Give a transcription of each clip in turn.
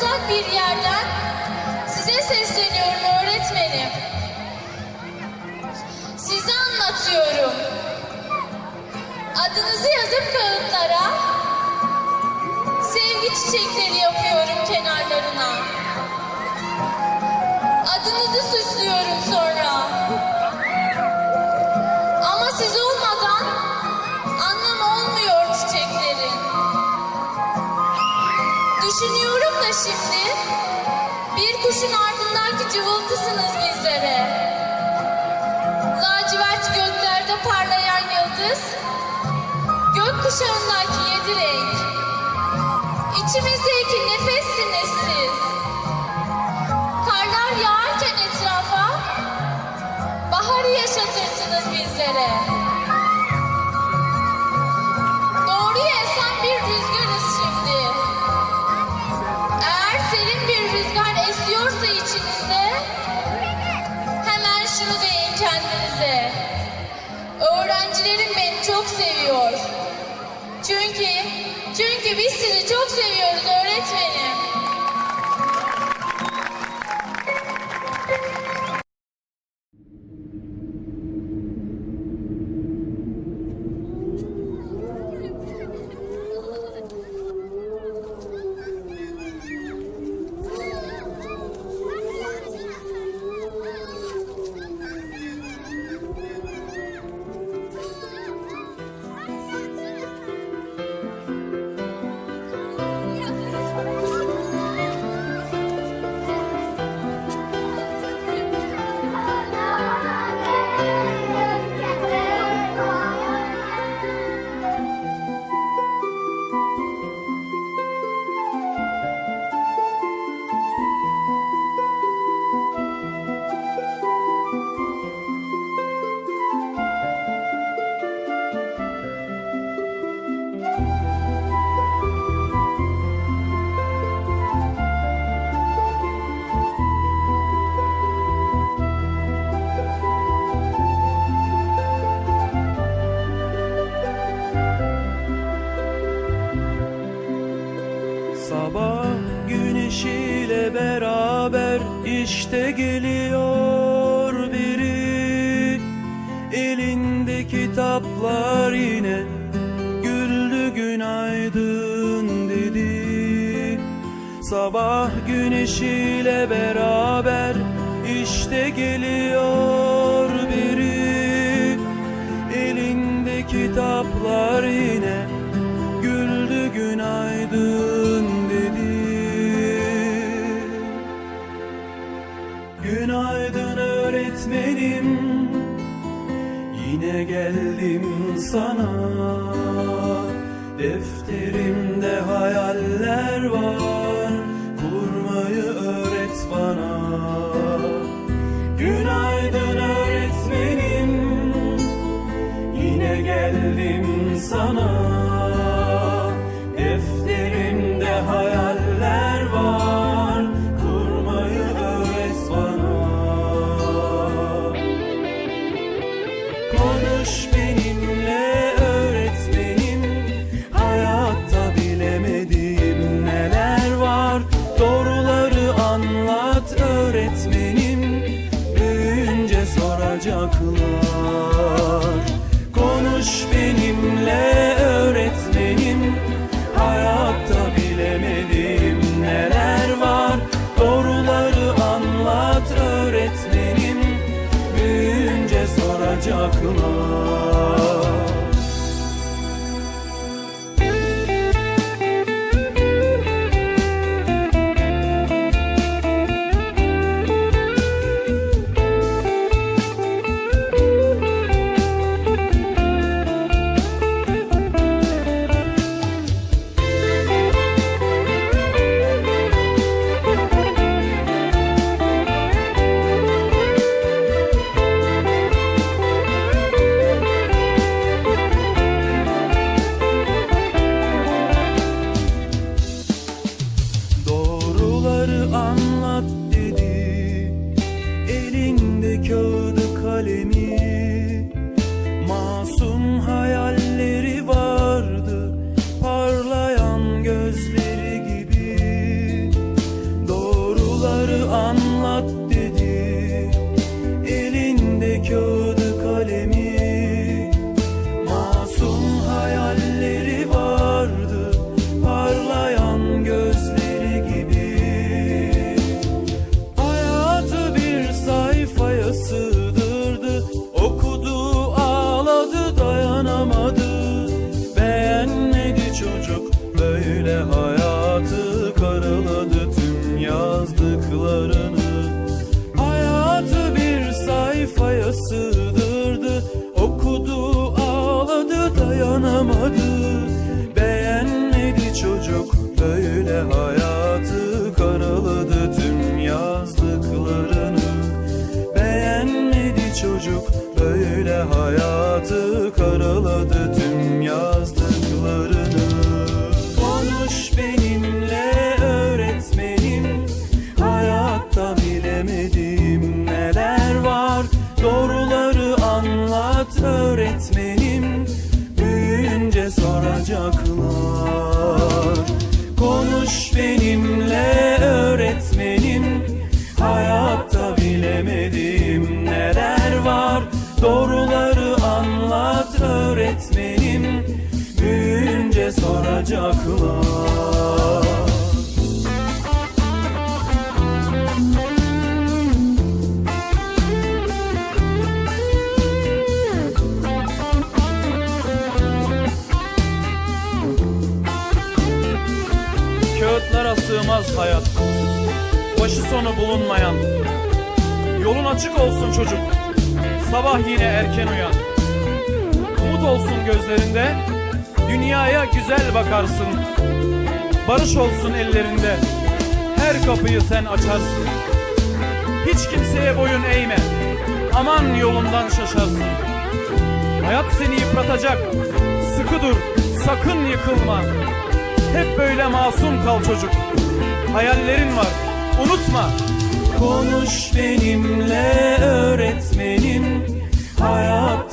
uzak bir yerden size sesleniyorum öğretmenim. Size anlatıyorum. Adınızı yazıp kağıtlara sevgi çiçekleri yapıyorum kenarlarına. işin ardındaki cıvıltısınız bizlere. Lacivert göklerde parlayan yıldız, gökkuşağındaki yedi renk, içimizdeki nefessiniz siz. Karlar yağarken etrafa, baharı yaşatırsınız bizlere. öğrencilerim beni çok seviyor. Çünkü, çünkü biz sizi çok seviyoruz öğretmenim. Deus. Hayatı Karaladı tüm yazdıklarını. Konuş benimle öğretmenim Hayatta bilemediğim neler var? Doğruları anlat öğretmenim Büyüyünce soracaklar. Konuş benimle soracaklar Kağıtlara sığmaz hayat. Başı sonu bulunmayan. Yolun açık olsun çocuk. Sabah yine erken uyan. Umut olsun gözlerinde Dünyaya güzel bakarsın. Barış olsun ellerinde. Her kapıyı sen açarsın. Hiç kimseye boyun eğme. Aman yolundan şaşarsın. Hayat seni yıpratacak. Sıkı dur. Sakın yıkılma. Hep böyle masum kal çocuk. Hayallerin var. Unutma. Konuş benimle öğretmenim. Hayatta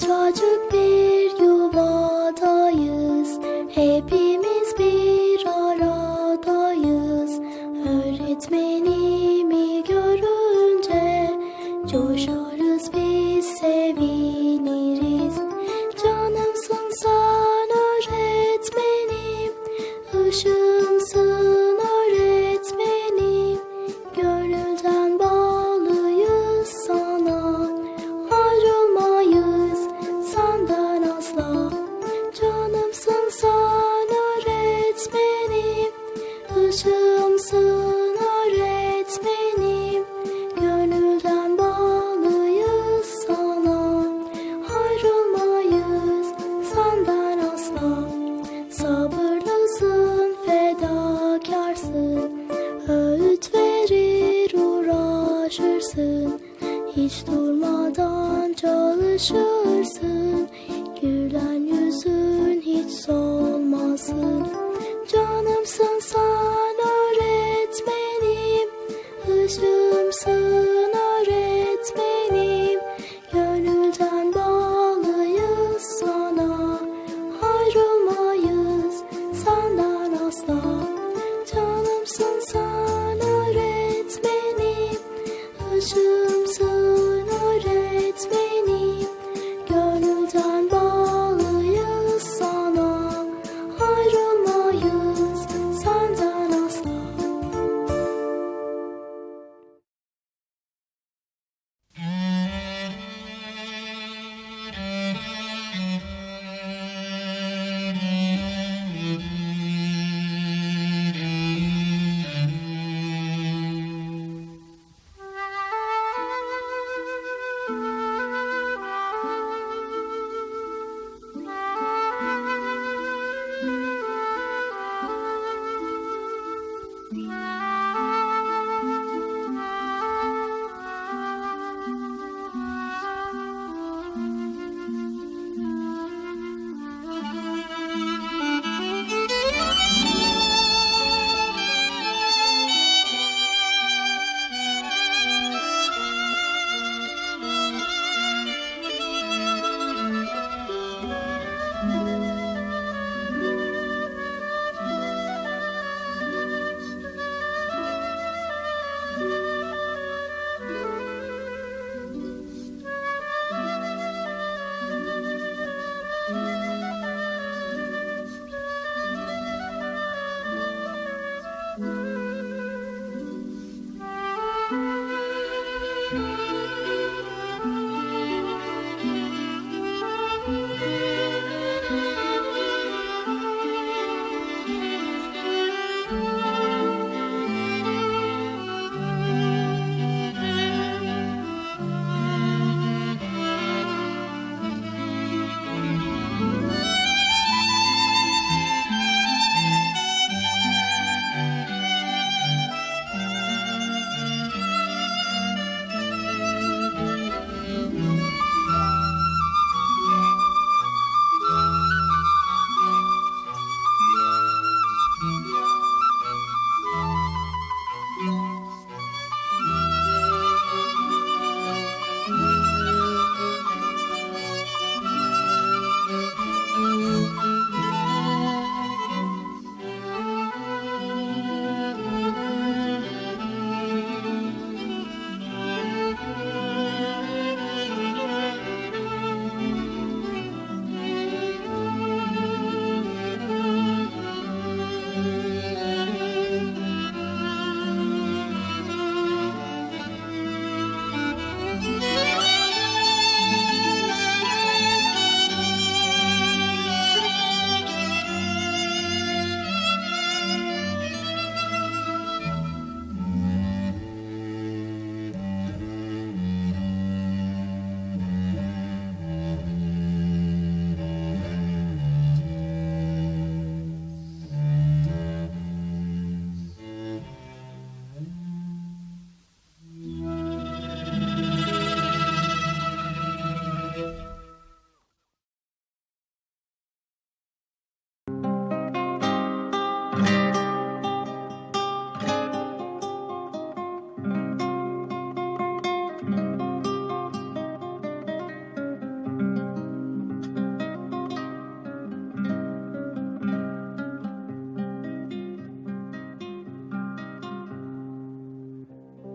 Sıcacık bir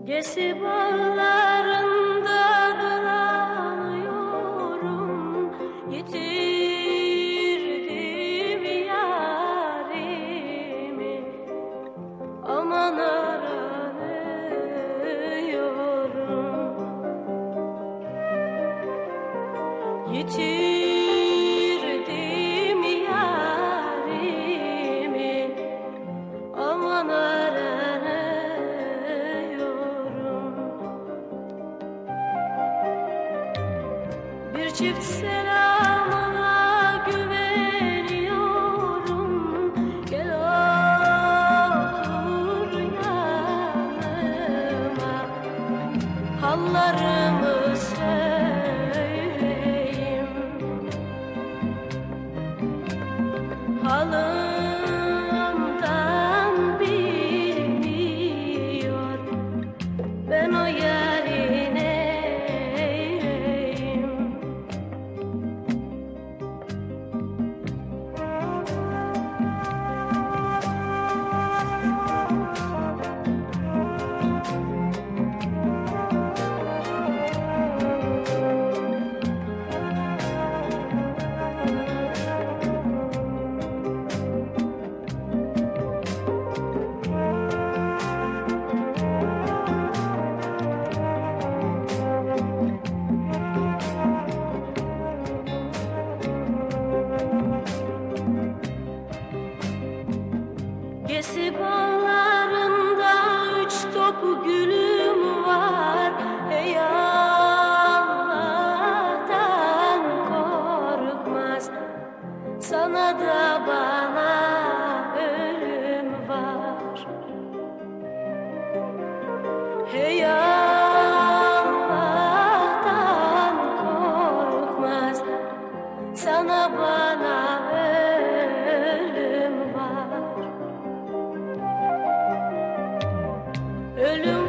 Gesi bağlarında water. le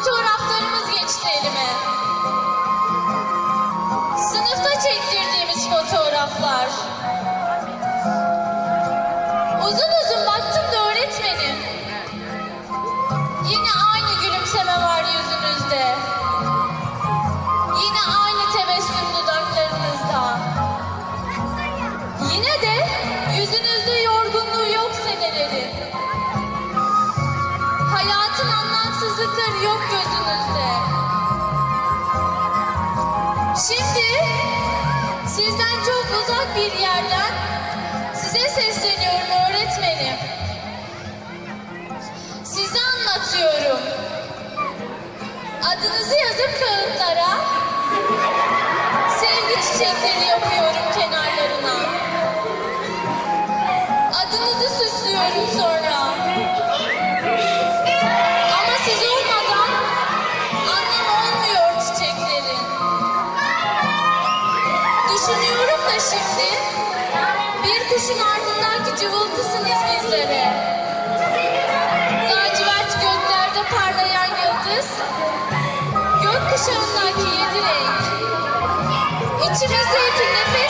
fotoğraflarımız geçti elime. Sınıfta çektirdiğimiz fotoğraflar. bir yerden size sesleniyorum öğretmenim. Size anlatıyorum. Adınızı yazıp kağıtlara sevgi çiçekleri yapıyorum. yaşamındaki yedi renk. İçimizdeki nefes